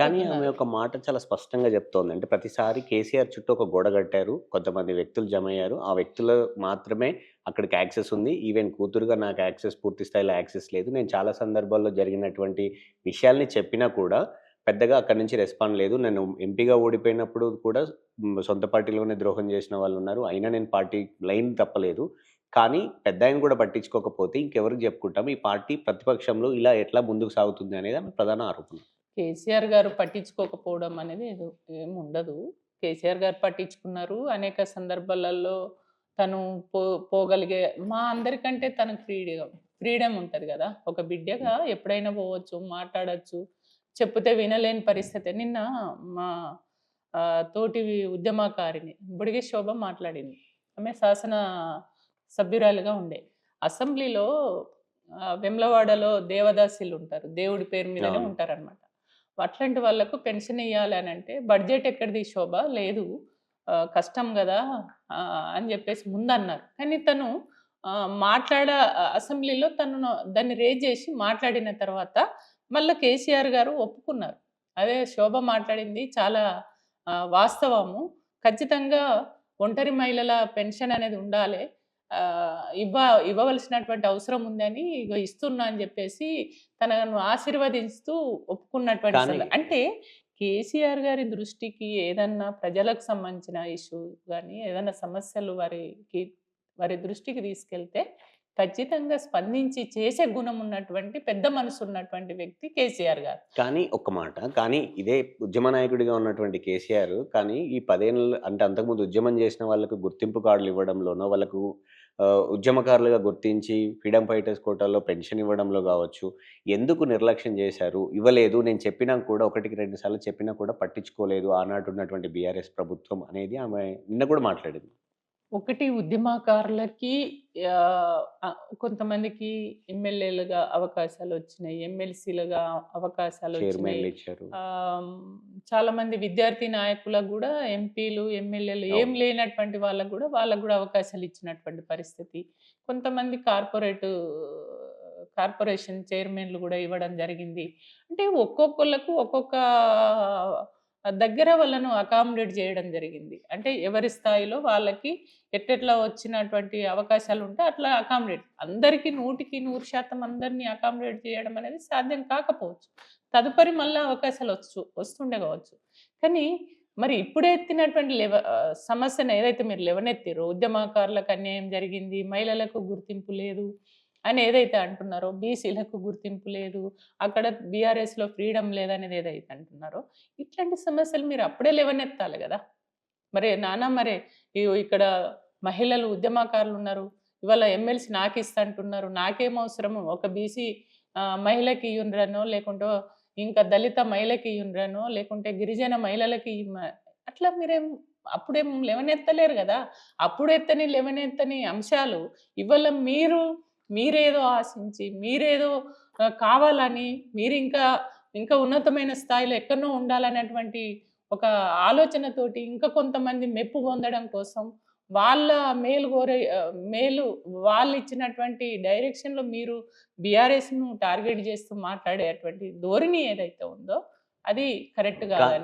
కానీ ఆమె ఒక మాట చాలా స్పష్టంగా చెప్తోంది. అంటే ప్రతిసారి కేసీఆర్ చుట్టూ ఒక గోడ కట్టారు. కొంతమంది వ్యక్తులు జమయ్యారు. ఆ వ్యక్తులు మాత్రమే అక్కడికి యాక్సెస్ ఉంది. ఈవెన్ కూతురుగా నాకు యాక్సెస్ పూర్తి స్థాయిలో యాక్సెస్ లేదు. నేను చాలా సందర్భాల్లో జరిగినటువంటి విషయాల్ని చెప్పినా కూడా పెద్దగా అక్కడి నుంచి రెస్పాండ్ లేదు. నేను ఎంపీగా ఓడిపోయినప్పుడు కూడా సొంత పార్టీలోనే ద్రోహం చేసిన వాళ్ళున్నారు. అయినా నేను పార్టీ లైన్ తప్పలేదు. కానీ పెద్దాయన కూడా పట్టించుకోకపోతే ఇంకెవరికి చెప్పుకుంటాం? ఈ పార్టీ ప్రతిపక్షంలో ఇలా ఎట్లా ముందుకు సాగుతుంది అనేది ఆమె ప్రధాన ఆరోపణ. కేసీఆర్ గారు పట్టించుకోకపోవడం అనేది ఏదో ఏమి ఉండదు. కేసీఆర్ గారు పట్టించుకున్నారు. అనేక సందర్భాలలో తను పో పోగలిగే మా అందరికంటే తనకు ఫ్రీడమ్ ఫ్రీడమ్ ఉంటుంది కదా. ఒక బిడ్డగా ఎప్పుడైనా పోవచ్చు మాట్లాడచ్చు చెప్తే వినలేని పరిస్థితి. నిన్న మా తోటి ఉద్యమకారిని బుడిగే శోభ మాట్లాడింది. ఆమె శాసన సభ్యురాలుగా ఉండే. అసెంబ్లీలో వెమ్లవాడలో దేవదాసులు ఉంటారు. దేవుడి పేరు మీదనే అవును. అట్లాంటి వాళ్ళకు పెన్షన్ ఇవ్వాలని అంటే బడ్జెట్ ఎక్కడిది శోభ? లేదు. కష్టం కదా అని చెప్పేసి ముందు అన్నారు కానీ తను మాట్లాడ అసెంబ్లీలో తను దాన్ని రేజ్ చేసి మాట్లాడిన తర్వాత మళ్ళీ కేసీఆర్ గారు ఒప్పుకున్నారు. అదే శోభ మాట్లాడింది చాలా వాస్తవము. ఖచ్చితంగా ఒంటరి మహిళల పెన్షన్ అనేది ఉండాలి. ఇవ్వ ఇవ్వవలసినటువంటి అవసరం ఉందని ఇస్తున్నా అని చెప్పేసి తనను ఆశీర్వదిస్తూ ఒప్పుకున్నటువంటి అంటే కేసీఆర్ గారి దృష్టికి ఏదన్నా ప్రజలకు సంబంధించిన ఇష్యూ కానీ ఏదైనా సమస్యలు వారికి వారి దృష్టికి తీసుకెళ్తే ఖచ్చితంగా స్పందించి చేసే గుణం ఉన్నటువంటి పెద్ద మనసు ఉన్నటువంటి వ్యక్తి కేసీఆర్ గారు. కానీ ఒక్క మాట కానీ ఇదే ఉద్యమ నాయకుడిగా ఉన్నటువంటి కేసీఆర్ కానీ ఈ పదేళ్ళు అంటే అంతకుముందు ఉద్యమం చేసిన వాళ్ళకు గుర్తింపు కార్డులు ఇవ్వడంలోనో వాళ్ళకు ఉద్యమకారులుగా గుర్తించి ఫ్రీడమ్ ఫైటర్స్ కోటాలో పెన్షన్ ఇవ్వడంలో కావచ్చు ఎందుకు నిర్లక్ష్యం చేశారు ఇవ్వలేదు నేను చెప్పినా కూడా ఒకటికి రెండు సార్లు చెప్పినా కూడా పట్టించుకోలేదు ఆనాడు ఉన్నటువంటి బీఆర్ఎస్ ప్రభుత్వం అనేది ఆమె నిన్న కూడా మాట్లాడింది. ఒకటి ఉద్యమకారులకి కొంతమందికి ఎమ్మెల్యేలుగా అవకాశాలు వచ్చినాయి ఎమ్మెల్సీలుగా అవకాశాలు వచ్చినాయి. చైర్మన్లు ఇచ్చారు. ఆ, చాలా మంది విద్యార్థి నాయకులకు కూడా ఎంపీలు ఎమ్మెల్యేలు ఏం అవును. లేనటువంటి వాళ్ళకు కూడా వాళ్ళకు కూడా అవకాశాలు ఇచ్చినటువంటి పరిస్థితి. కొంతమంది కార్పొరేట్ కార్పొరేషన్ చైర్మన్లు కూడా ఇవ్వడం జరిగింది. అంటే ఒక్కొక్కళ్ళకు ఒక్కొక్క దగ్గర వాళ్ళను అకామిడేట్ చేయడం జరిగింది. అంటే ఎవరి స్థాయిలో వాళ్ళకి ఎట్టెట్లా వచ్చినటువంటి అవకాశాలు ఉంటే అట్లా అకామిడేట్ అందరికీ నూటికి నూరు శాతం అందరినీ అకామిడేట్ చేయడం అనేది సాధ్యం కాకపోవచ్చు. తదుపరి మళ్ళీ అవకాశాలు వచ్చు వస్తుండే కావచ్చు. కానీ మరి ఇప్పుడు ఎత్తినటువంటి లెవ సమస్యను ఏదైతే మీరు లెవనెత్తారో ఉద్యమకారులకు అన్యాయం జరిగింది మహిళలకు గుర్తింపు లేదు అని ఏదైతే అంటున్నారో బీసీలకు గుర్తింపు లేదు అక్కడ బీఆర్ఎస్లో ఫ్రీడమ్ లేదనేది ఏదైతే అంటున్నారో ఇట్లాంటి సమస్యలు మీరు అప్పుడే లేవనెత్తాలి కదా. మరి నానా మరే ఇక్కడ మహిళలు ఉద్యమకారులు ఉన్నారు ఇవాళ ఎమ్మెల్సీ నాకు ఇస్తా అంటున్నారు నాకేం అవసరము? ఒక బీసీ మహిళకి ఇయ్యుండ్రనో లేకుంటే ఇంకా దళిత మహిళకి ఇయ్యుండ్రనో లేకుంటే గిరిజన మహిళలకి అట్లా మీరేం అప్పుడేం లేవనెత్తలేరు కదా. అప్పుడు ఎత్తని లేవనెత్తని అంశాలు ఇవాళ మీరు మీరేదో ఆశించి మీరేదో కావాలని మీరు ఇంకా ఇంకా ఉన్నతమైన స్థాయిలో ఎక్కడో ఉండాలనేటువంటి ఒక ఆలోచనతోటి ఇంకా కొంతమంది మెప్పు పొందడం కోసం వాళ్ళ మేలు కోరే మేలు వాళ్ళు ఇచ్చినటువంటి డైరెక్షన్లో మీరు బీఆర్ఎస్ను టార్గెట్ చేస్తూ మాట్లాడేటువంటి ధోరణి ఏదైతే ఉందో అది కరెక్ట్ కాదని